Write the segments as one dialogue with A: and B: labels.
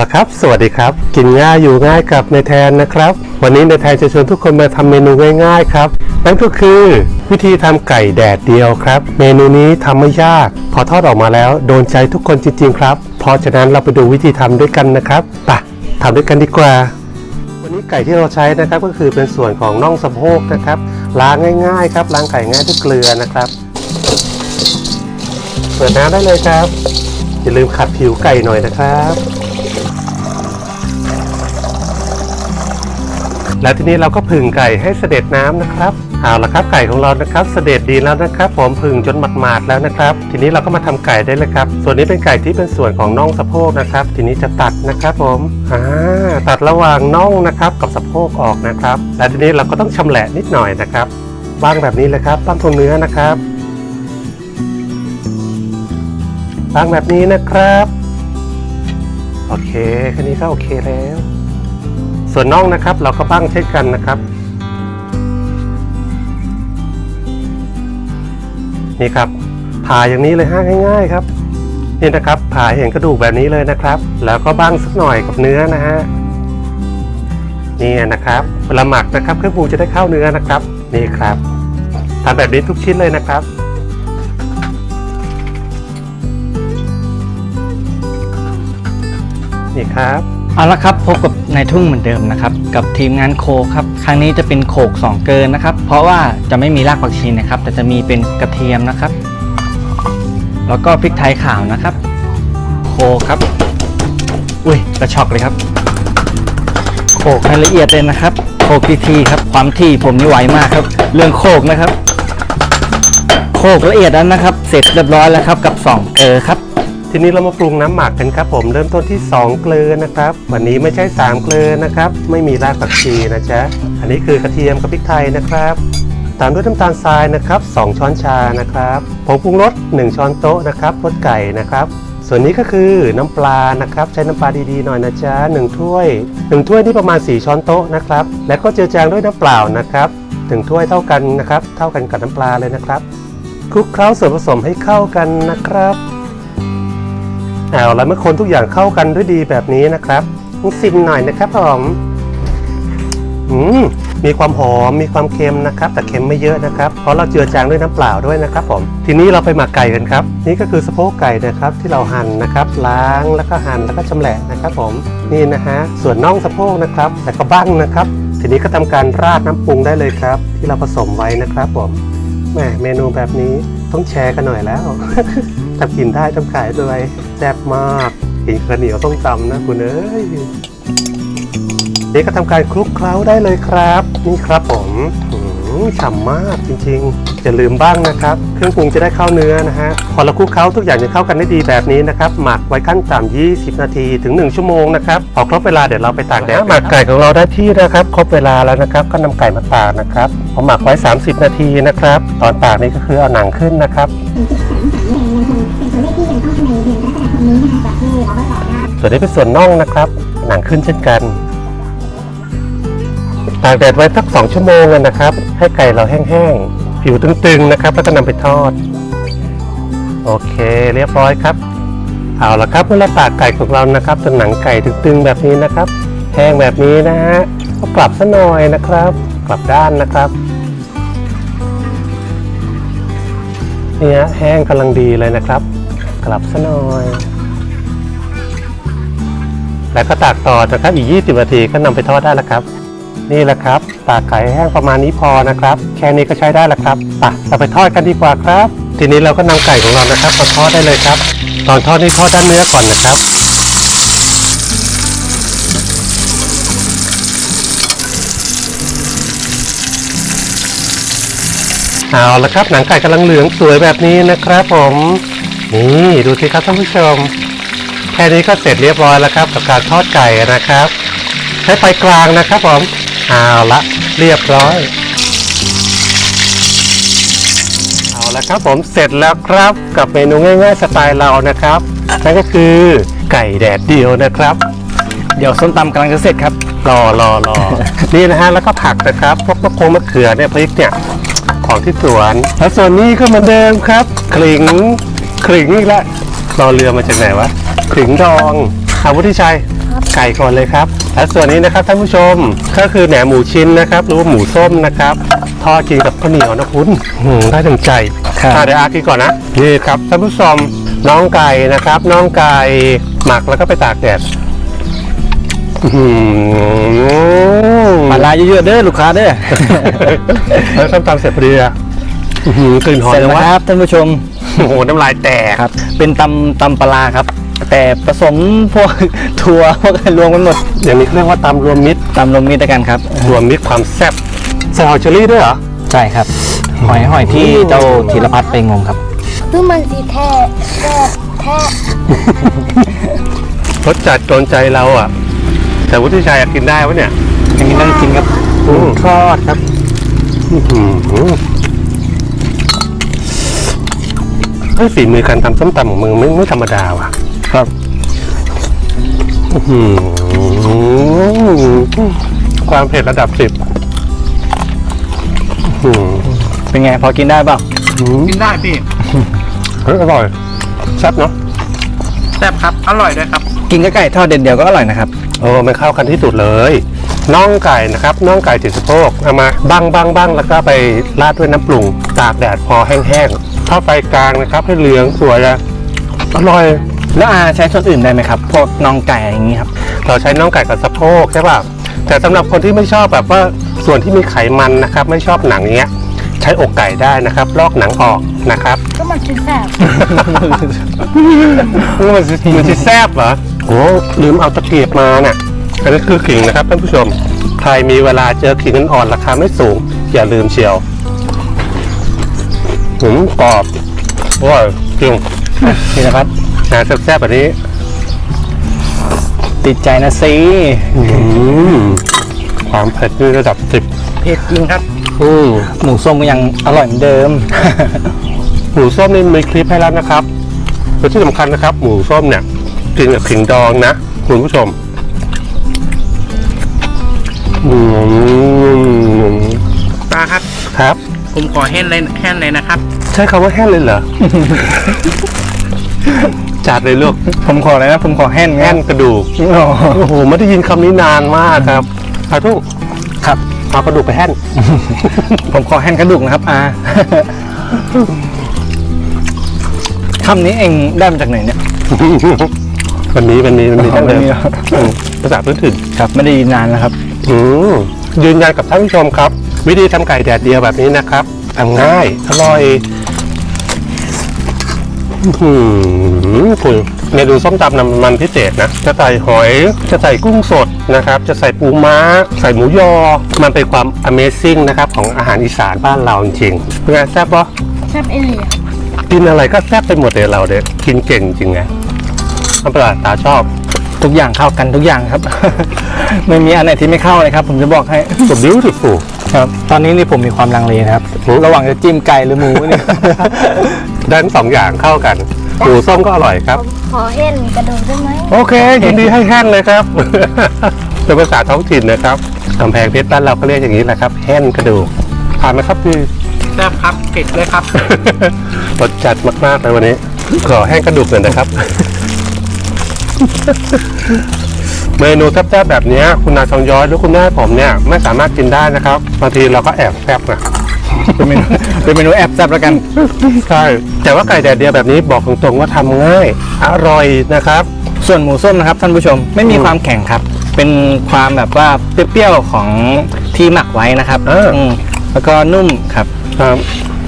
A: ละครับ สวัสดีครับ กินง่ายอยู่ง่ายกับในแทนนะครับ วันนี้ในแทนจะชวนทุกคนมาทำเมนูง่ายๆครับ นั่นก็คือวิธีทำไก่แดดเดียวครับ เมนูนี้ทำไม่ยาก พอทอดออกมาแล้วโดนใจทุกคนจริงๆครับ เพราะฉะนั้นเราไปดูวิธีทำด้วยกันนะครับไปทำด้วยกันดีกว่า วันนี้ไก่ที่เราใช้นะครับก็คือเป็นส่วนของน่องสะโพกนะครับ ล้างง่ายๆครับล้างไก่ง่ายด้วยเกลือนะครับ เปิดน้ำได้เลยครับอย่าลืมขัดผิวไก่หน่อยนะครับ แล้วทีนี้เราก็ผึ่งไก่ให้เสด็จน้ำนะครับเอาละครับไก่ของเรานะครับ เสด็จดีแล้วนะครับ ผมผึ่งจนหมาดๆแล้วนะครับ ทีนี้เราก็มาทำไก่ได้เลยครับ ส่วนนี้เป็นไก่ที่เป็นส่วนของน่องสะโพกนะครับ ทีนี้จะตัดนะครับผมอ่าตัดระหว่างน่องนะครับกับสะโพกออกนะครับ และทีนี้เราก็ต้องชำแหละนิดหน่อยนะครับวางแบบนี้เลยครับตั้งตรงเนื้อนะครับวางแบบนี้นะครับ โอเคแค่นี้ก็โอเคแล้ว ส่วนน่องนะครับเราก็บ้างเช่นกันนะครับ นี่ครับผ่าอย่างนี้เลยฮะง่าย ๆ ครับนี่นะครับผ่าเห็นกระดูกแบบนี้เลยนะครับ แล้วก็บ้างสักหน่อยกับเนื้อนะฮะนี่นะครับเวลาหมักนะครับเครื่องปรุงจะได้เข้าเนื้อนะครับ นี่ครับทำแบบนี้ทุกชิ้นเลยนะครับนี่ครับ
B: เอาละครับพบกับ ในทุ่งเหมือนเดิมนะครับ กับทีมงานโคครับ ครั้งนี้จะเป็นโขกสองเกินนะครับ เพราะว่าจะไม่มีรากผักชีนะครับ แต่จะมีเป็นกระเทียมนะครับ แล้วก็พริกไทยขาวนะครับ โคครับ อุ้ยกระชอกเลยครับ โขกให้ละเอียดเลยนะครับ โขกทีๆครับ ความที่ผมนี่ไหวมากครับ เรื่องโขกนะครับ โขกละเอียดแล้วนะครับ เสร็จเรียบร้อยแล้วครับ กับสองเกลอครับ
A: ทีนี้เรามาปรุงน้ำหมักกันครับผมเริ่มต้นที่ 2 เกลือนะครับ วันนี้ไม่ใช่ 3 เกลือนะครับ ไม่มีรากผักชีนะจ๊ะอันนี้คือกระเทียมกับพริกไทยนะครับ ตามด้วยน้ำตาลทรายนะครับ 2 ช้อนชานะครับผงปรุงรส1ช้อนโต๊ะนะครับรสไก่นะครับส่วนนี้ก็คือน้ำปลานะครับ ใช้น้ำปลาดีๆหน่อยนะจ๊ะ1ถ้วย 1 ถ้วยนี่ประมาณ 4 ช้อนโต๊ะนะครับ แล้วก็เจือจางด้วยน้ำเปล่านะครับถึงถ้วยเท่ากันนะครับ เท่ากันกับน้ำปลาเลยนะครับคลุกเคล้าส่วนผสมให้เข้ากันนะครับ เอาแล้วเมื่อคนทุกอย่างเข้ากันด้วยดีแบบนี้นะครับต้องซิมหน่อยนะครับผมอืมมีความหอมมีความเค็มนะครับ แต่เค็มไม่เยอะนะครับ เพราะเราเจือจางด้วยน้ำเปล่าด้วยนะครับผมทีนี้เราไปหมักไก่กันครับ นี่ก็คือสะโพกไก่นะครับที่เราหั่นนะครับล้างแล้วก็หั่นแล้วก็ชำแหละนะครับ ผมนี่นะฮะส่วนน่องสะโพกนะครับแล้วก็บั้งนะครับ ทีนี้ก็ทำการราดน้ำปรุงได้เลยครับ ที่เราผสมไว้นะครับผมแหมเมนูแบบนี้ต้องแชร์กันหน่อยแล้วทำกินได้ทำขายด้วย แซ่บมากกินข้าวเหนียวต้องตำนะคุณเอ้ยนี่ก็ทำการคลุกเคล้าได้เลยครับ นี่ครับผมหืมฉ่ำมากจริงๆอย่าลืมบ้างนะครับ เครื่องปรุงจะได้เข้าเนื้อนะฮะพอเราคลุกเคล้าทุกอย่างจะเข้ากันได้ดีแบบนี้นะครับหมักไว้ขั้นต่ำ20 นาทีถึง 1 ชั่วโมงนะครับพอครบเวลาเดี๋ยวเราไปตากแดดหมักไก่ของเราได้ที่นะครับครบเวลาแล้วนะครับ ก็นำไก่มาตากนะครับพอหมักไว้ 30 นาทีนะครับ ตอนตากนี่ก็คือเอาหนังขึ้นนะครับ ส่วนนี้เป็นส่วนน่องนะครับ หนังขึ้นเช่นกันตากแดดไว้สักสองชั่วโมงนะครับ ให้ไก่เราแห้งๆ ผิวตึงๆนะครับ แล้วก็นำไปทอด โอเคเรียบร้อยครับ เอาละครับเมื่อเราตากไก่ของเรานะครับจนหนังไก่ตึงๆแบบนี้นะครับ แห้งแบบนี้นะฮะก็กลับซะหน่อยนะครับ กลับด้านนะครับเนี่ยแห้งกำลังดีเลยนะครับ กลับซะหน่อย แล้วก็ตากต่อนะครับอีก 20นาทีก็นำไปทอดได้แล้วครับ นี่แหละครับ ตากไก่แห้งประมาณนี้พอนะครับ แค่นี้ก็ใช้ได้แล้วครับไปเราไปทอดกันดีกว่าครับ ทีนี้เราก็นำไก่ของเรานะครับมาทอดได้เลยครับ ตอนทอดนี่ทอดด้านเนื้อก่อนนะครับเอาละครับหนังไก่กำลังเหลืองสวยแบบนี้นะครับผม นี่ดูสิครับท่านผู้ชม แค่นี้ก็เสร็จเรียบร้อยแล้วครับ กับการทอดไก่นะครับใช้ไฟกลางนะครับผมเอาละเรียบร้อย เอาละครับผมเสร็จแล้วครับกับเมนูง่ายๆสไตล์เรานะครับ นั่นก็คือไก่แดดเดียวนะครับ
B: เดี๋ยวส้มตำกำลังจะเสร็จครับ
A: รอรอรอ นี่นะฮะแล้วก็ผักนะครับพวกมะคงมะเขือเนี่ยพริกเนี่ยของที่สวนแล้วส่วนนี้ก็เหมือนเดิมครับ ขลิงขลิงอีกแล้วรอเรือมาจากไหนวะ ขลิงดองอาวุธิชัยไก่ก่อนเลยครับและส่วนนี้นะครับท่านผู้ชมก็คือแหนมหมูชิ้นนะครับ หรือว่าหมูส้มนะครับทอดกินกับข้าวเหนียวนะคุณอืมได้ถึงใจ
B: ครับ
A: อะเดี๋ยวอากินก่อนนะนี่ครับท่านผู้ชมน้องไก่นะครับ น้องไก่หมักแล้วก็ไปตากแดดอื้อหือ
B: มาลาเยอะๆเด้อลูกค้าเด้อ
A: แล้วส้มตำเสร็จพอดีอะอื้อหือกลิ่นหอม
B: เสร็จ
A: จั
B: แล้
A: ง
B: ว
A: วะ
B: ครับท่านผู้ชม
A: โอ้โหน้ำลายแตก
B: ครับ เป็นตำตำปลาร้าครับ แต่ผสมพวกถั่วพวกอะไรรวมกันหมด
A: อย่างนี้เรียกว่าตำรวมมิตร
B: ตำรวมมิตรด้วยกันครับ
A: รวมมิตรความแซ่บใส่หอยเชอรี่ด้วยเหรอ
B: ใช่ครับ หอยหอยที่เจ้าธีรพัฒน์ไปงมครับ
C: คือมันสีแท้แท้แท้
A: รสจัดโดนใจเราอะ แต่วุฒิชัยอยากกินได้วะเนี่ย
B: อันนี้ต้องกินครับ
A: อืม
B: ทอดครับ
A: อื้อหือเฮ้ยฝีมือการทำส้มตำของมึงไม่ไม่ธรรมดาว่ะ
B: ครับ
A: อื้อหือความเผ็ดระดับสิบอื้อหือ
B: เป็นไงพอกินได้เปล่า
D: กินได้พี่
A: เฮ้ยอร่อยแซ่บเนาะ
D: แซ่บครับ อร่อยด้วยครับ
B: กินกับไก่ทอดเด็ดเดียวก็อร่อยนะครับ
A: โอ้มันเข้ากันที่สุดเลยน่องไก่นะครับน่องไก่ติดสะโพกเอามาบ้างบ้างบ้างแล้วก็ไปราดด้วยน้ำปรุงตากแดดพอแห้งๆทอดไฟกลางนะครับ ให้เหลืองสวยอะอร่อย
B: แล้วอาใช้ส่วนอื่นได้ไหมครับ พวกน่องไก่อะไรอย่างนี้ครับ
A: เราใช้น่องไก่กับสะโพกใช่ป่ะแต่สำหรับคนที่ไม่ชอบแบบว่าส่วนที่มีไขมันนะครับ ไม่ชอบหนังเงี้ยใช้อกไก่ได้นะครับ ลอกหนังออกนะครับ
C: ก็มันสีแท้
A: มันจะมันจะแซบเหรอโอ้ลืมเอาตะเกียบมาน่ะอันนี้คือขิงนะครับท่านผู้ชมใครมีเวลาเจอขิงอ่อนๆราคาไม่สูง อย่าลืมเชียวหืมกรอบอร่อยจริง
B: ธีรพัฒน์
A: นะแซ่บๆแบบนี้
B: ติดใจนะสิ
A: อืมความเผ็ดนี่ระดับสิบ
D: เผ็ดจริงครับ
A: อืม
B: หมูส้มก็ยังอร่อยเหมือนเดิม
A: หมูส้มนี่มีคลิปให้แล้วนะครับและที่สำคัญนะครับ หมูส้มเนี่ยกินกับขิงดองนะ คุณผู้ชมอืม
D: ตาครับ
A: ครับ
D: ผมขอแห้นเลยแห้นเลยนะครับ
A: ใช้คำว่าแห้งเลยเหรอ จัดเลยลูก
B: ผมขอเลยนะ ผมขอแห้น
A: แห้งกระดูก
B: อ๋อ
A: โอ้โหไม่ได้ยินคำนี้นานมากครับอาทุก
B: ครับ
A: เอากระดูกไปแห้ง
B: ผมขอแห้นกระดูกนะครับอาคำนี้เองได้มาจากไหนเนี่ย
A: วันนี้วันนี้วันนี้
B: อ๋อ
A: ท่านเดิม
B: วันนี้เหรอ
A: อืมภาษาพื้นถิ่น
B: ครับ ไม่ได้ยินนานแล้วครับ
A: อืมยืนยันกับท่านผู้ชมครับ วิธีทำไก่แดดเดียวแบบนี้นะครับทำง่ายอร่อยอื้อหือ คุณเมนูส้มตำน้ำมันพิเศษนะ จะใส่หอย จะใส่กุ้งสดนะครับ จะใส่ปูม้า ใส่หมูยอ มันเป็นความ Amazing นะครับ ของอาหารอีสานบ้านเราจริงๆเป็นไงแซ่บปะ
C: แซ่บเอเลีย
A: กินอะไรก็แซ่บไปหมดเลยเราเด็กกินเก่งจริงไงอันประหลาดตาชอบ
B: ทุกอย่างเข้ากันทุกอย่างครับ ไม่มีอันไหนที่ไม่เข้าเลยครับ ผมจะบอกให้
A: สุดบิ้วสุดฟู
B: ครับ ตอนนี้นี่ผมมีความลังเลนะครับ ระหว่างจะจิ้มไก่หรือหมูเนี่ย
A: ได้ทั้งสองอย่างเข้ากันหมูส้มก็อร่อยครับ
C: ขอเห็นกระดูกได้ไหม
A: โอเคยินดีให้แห้นเลยครับเป็นภาษาท้องถิ่นนะครับกำแพงเพชรบ้านเราก็เรียกอย่างนี้แหละครับแห้นกระดูกผ่านไหมครับพี่
D: แซ่บครับเผ็ดเลยครับ
A: รสจัดมากๆเลยวันนี้ ขอแห้งกระดูกหน่อยนะครับ เมนูแซ่บๆแบบเนี้ยคุณนายทองย้อยหรือคุณแม่ผมเนี่ย ไม่สามารถกินได้นะครับบางทีเราก็แอบแซ่บนะ
B: เป็นเมนูเป็นเมนูแอบแซ่บแล้วกัน
A: ใช่แต่ว่าไก่แดดเดียวแบบนี้บอกตรงๆว่าทำง่ายอร่อยนะครับ
B: ส่วนหมูส้มนะครับท่านผู้ชมไม่มีความแข็งครับ เป็นความแบบว่าเปรี้ยวๆของที่หมักไว้นะครับ
A: เอออื
B: มแล้วก็นุ่มครับ
A: ครับ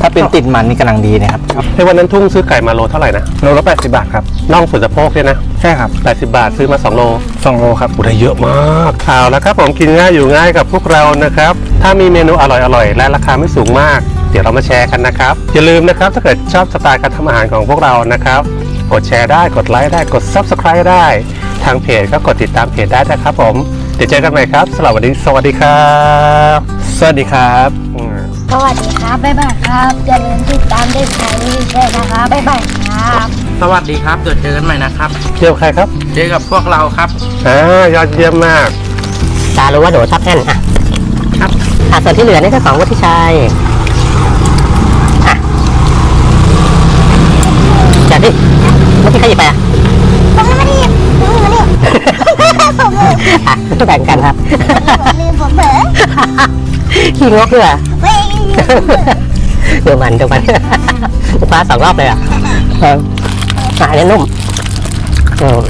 B: ถ้าเป็นติดมันนี่กำลังดีนะครับ
A: ในวันนั้นทุ่งซื้อไก่มาโลเท่าไหร่นะ
B: โลละ80 บาทครับ
A: น่องส่วนสะโพกเนี่ยนะ
B: ใช่ครับ
A: 80 บาทซื้อมา 2 โล
B: 2 โลครับ
A: ได้เยอะมากเอาแล้วครับผมกินง่ายอยู่ง่ายกับพวกเรานะครับ ถ้ามีเมนูอร่อยๆ และราคาไม่สูงมาก เดี๋ยวเรามาแชร์กันนะครับ อย่าลืมนะครับถ้าเกิดชอบสไตล์การทำอาหารของพวกเรานะครับ กดแชร์ได้กดไลค์ได้กด Subscribe ได้ ทางเพจก็กดติดตามเพจได้นะครับผมเดี๋ยวเจอกันใหม่ครับสำหรับวันนี้สวัสดีครับ
B: สวัสดีครับ
A: อืม
C: สวัสดีครับ บ๊ายบายครับอย่าลืมติดตามเด็กไทยรีเจนะครับบ๊ายบายครับ
D: สวัสดีครับเดี๋ยวเจอกันใหม่นะครับ
A: เที่ยวใครครับ
D: เจอกับพวกเราครับ
A: อ่ายอดเยี่ยมมาก
E: ตารู้ว่าโดชอบแอนอะ
D: ครับ
E: อะส่วนที่เหลือนี่ก็ของวุฒิชัยอะจัดดิเมื่อกี้ใครหยิบไปอะ
C: ต้องไม่ได้ยินต้องไม่ได้
E: อะแบ่งกันครับ
C: ผมลืมผมเผลอ
E: ขี้งกด้วยอะ
C: ไม่
E: ดูมันดูมันปลาสองรอบเลยอะเอออะอันนี้นุ่มอืม